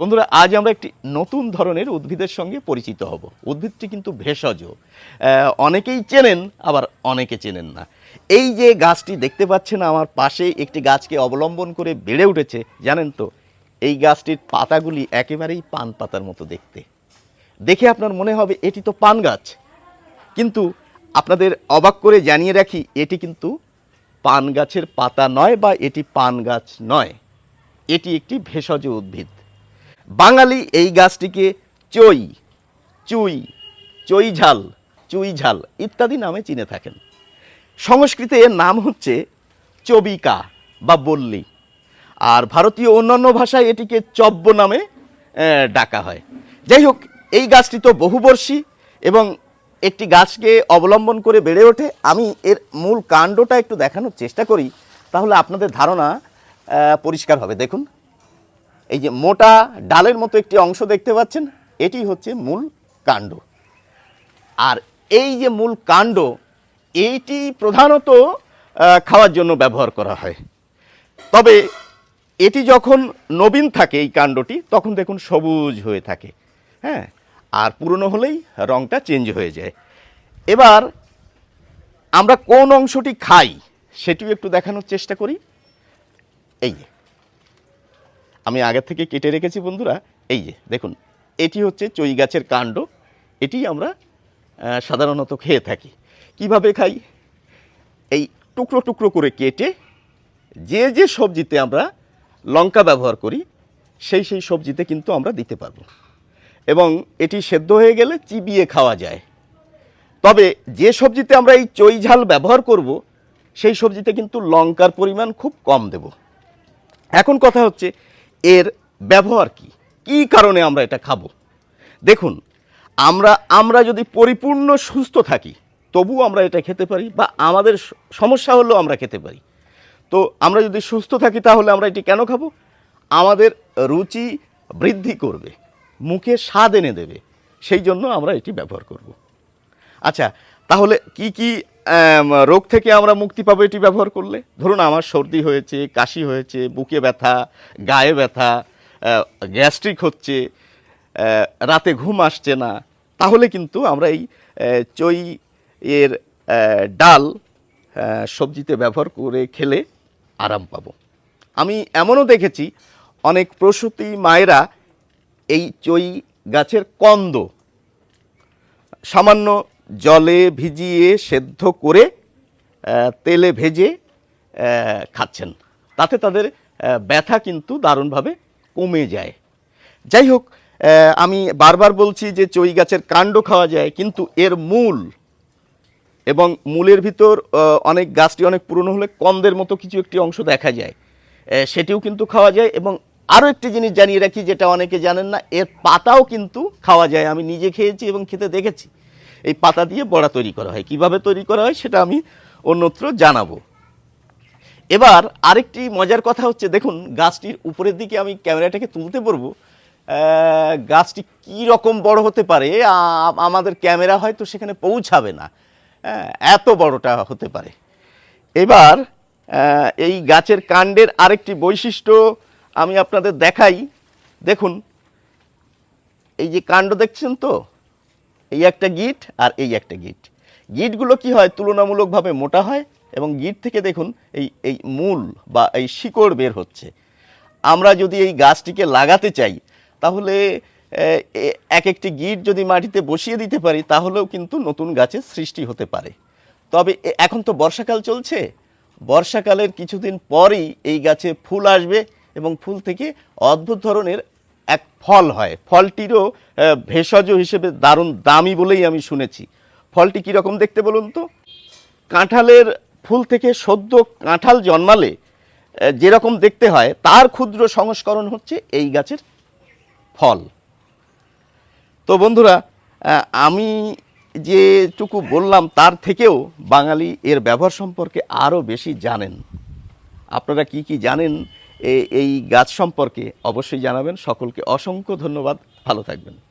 বন্ধুরা, আজ আমরা একটি নতুন ধরনের উদ্ভিদের সঙ্গে পরিচিত হব। উদ্ভিদটি কিন্তু ভেষজ। অনেকেই চেনেন, আবার অনেকে চেনেন না। এই যে গাছটি দেখতে পাচ্ছেন, আমার পাশে একটি গাছকে অবলম্বন করে বেড়ে উঠেছে, জানেন তো? এই গাছটির পাতাগুলি একেবারেই পান পাতার মতো দেখতে। দেখে আপনার মনে হবে, এটি তো পান গাছ। কিন্তু আপনাদের অবাক করে জানিয়ে রাখি, এটি কিন্তু পান গাছের পাতা নয় বা এটি পান গাছ নয়। এটি একটি ভেষজ উদ্ভিদ। বাঙালি এই গাছটিকে চই, চুই, চই ঝাল, চুই ঝাল ইত্যাদি নামে চিনে থাকেন। সংস্কৃতে এর নাম হচ্ছে চবিকা বা বল্লী। আর ভারতীয় অন্যান্য ভাষায় এটিকে চব্য নামে ডাকা হয়। যাই হোক, এই গাছটি তো বহুবর্ষী এবং একটি গাছকে অবলম্বন করে বেড়ে ওঠে। আমি এর মূল কাণ্ডটা একটু দেখানোর চেষ্টা করি, তাহলে আপনাদের ধারণা পরিষ্কার হবে। দেখুন। এই যে মোটা ডালের মতো একটি অংশ দেখতে পাচ্ছেন, এটি হচ্ছে মূল কাণ্ড। আর এই যে মূল কাণ্ড এইটি প্রধানত খাওয়ার জন্য ব্যবহার করা হয়। তবে এটি যখন নবীন থাকে এই কাণ্ডটি, তখন দেখুন সবুজ হয়ে থাকে হ্যাঁ? আর পুরনো হলেই রঙটা চেঞ্জ হয়ে যায়। এবার আমরা কোন অংশটি খাই, সেটিও একটু দেখানোর চেষ্টা করি। এই যে আমি আগে থেকে কেটে রেখেছি, বন্ধুরা। এই যে, দেখুন, এটি হচ্ছে চই গাছের কাণ্ড। এটি আমরা সাধারণত খেয়ে থাকি। কীভাবে খাই? এই টুকরো টুকরো করে কেটে যে যে সবজিতে আমরা লঙ্কা ব্যবহার করি, সেই সেই সবজিতে কিন্তু আমরা দিতে পারব। এবং এটি সেদ্ধ হয়ে গেলে চিবিয়ে খাওয়া যায়। তবে যে সবজিতে আমরা এই চই ঝাল ব্যবহার করব, সেই সবজিতে কিন্তু লঙ্কার পরিমাণ খুব কম দেব। এখন কথা হচ্ছে এর ব্যবহার কি? কি কারণে আমরা এটা খাব? দেখুন, আমরা আমরা যদি পরিপূর্ণ সুস্থ থাকি তবু আমরা এটা খেতে পারি বা আমাদের সমস্যা হলেও আমরা খেতে পারি। তো আমরা যদি সুস্থ থাকি তাহলে আমরা এটি কেন খাব? আমাদের রুচি বৃদ্ধি করবে, মুখে স্বাদ এনে দেবে, সেই জন্য আমরা এটি ব্যবহার করব। আচ্ছা তাহলে কি কি রোগ থেকে আমরা মুক্তি পাবো এটি ব্যবহার করলে। ধরুন আমার সর্দি হয়েছে, কাশি হয়েছে, বুকে ব্যথা, গায়ে ব্যথা গ্যাস্ট্রিক হচ্ছে রাতে ঘুম আসছে না। তাহলে কিন্তু আমরা এই চই এর ডাল সবজিতে ব্যবহার করে খেলে আরাম পাবো। আমি এমনও দেখেছি, অনেক প্রসূতি মায়েরা এই চই গাছের কন্দ, সামান্য জলে ভিজিয়ে সেদ্ধ করে তেলে ভেজে খাচ্ছেন। তাতে তাদের ব্যথা কিন্তু দারুণভাবে কমে যায়। যাই হোক আমি বারবার বলছি যে চই গাছের কাণ্ড খাওয়া যায়, কিন্তু এর মূল এবং মূলের ভিতর অনেক গাছটি অনেক পুরনো হলে কন্দের মতো কিছু একটি অংশ দেখা যায়। সেটিও কিন্তু খাওয়া যায় এবং আরও একটি জিনিস জানিয়ে রাখি, যেটা অনেকে জানেন না, এর পাতাও কিন্তু খাওয়া যায়। আমি নিজে খেয়েছি এবং খেতে দেখেছি। এই পাতা দিয়ে বড়া তৈরি করা হয়। কীভাবে তৈরি করা হয় সেটা আমি অন্যত্র জানাব। এবার আরেকটি মজার কথা হচ্ছে দেখুন গাছটির উপরের দিকে আমি ক্যামেরাটাকে তুলতে পারব গাছটি কি রকম বড় হতে পারে আমাদের ক্যামেরা হয়তো সেখানে পৌঁছাবে না। হ্যাঁ, এত বড়টা হতে পারে। এবার এই গাছের কাণ্ডের আরেকটি বৈশিষ্ট্য আমি আপনাদের দেখাই। দেখুন এই যে কাণ্ড দেখছেন তো? এই একটা গিট আর এই একটা গিট। গিটগুলো কি হয়? তুলনামূলকভাবে মোটা হয় এবং গিট থেকে দেখুন এই এই মূল বা এই শিকড় বের হচ্ছে। আমরা যদি এই গাছটিকে লাগাতে চাই, তাহলে এক একটি গিট যদি মাটিতে বসিয়ে দিতে পারি, তাহলেও কিন্তু নতুন গাছের সৃষ্টি হতে পারে। তবে এখন তো বর্ষাকাল চলছে। বর্ষাকালের কিছুদিন পরেই এই গাছে ফুল আসবে এবং ফুল থেকে অদ্ভুত ধরনের এক ফল হয়। ফলটিরও ভেষজ হিসেবে দারুণ, দামি বলেই আমি শুনেছি। ফলটি কীরকম দেখতে বলুন তো? কাঁঠালের ফুল থেকে সদ্য কাঁঠাল জন্মালে যেরকম দেখতে হয়, তার ক্ষুদ্র সংস্করণ হচ্ছে এই গাছের ফল। তো বন্ধুরা আমি যেটুকু বললাম, তার থেকেও বাঙালি এর ব্যবহার সম্পর্কে আরও বেশি জানেন। আপনারা কি কি জানেন? এই গাছ সম্পর্কে অবশ্যই জানাবেন। সকলকে অসংখ্য ধন্যবাদ। ভালো থাকবেন।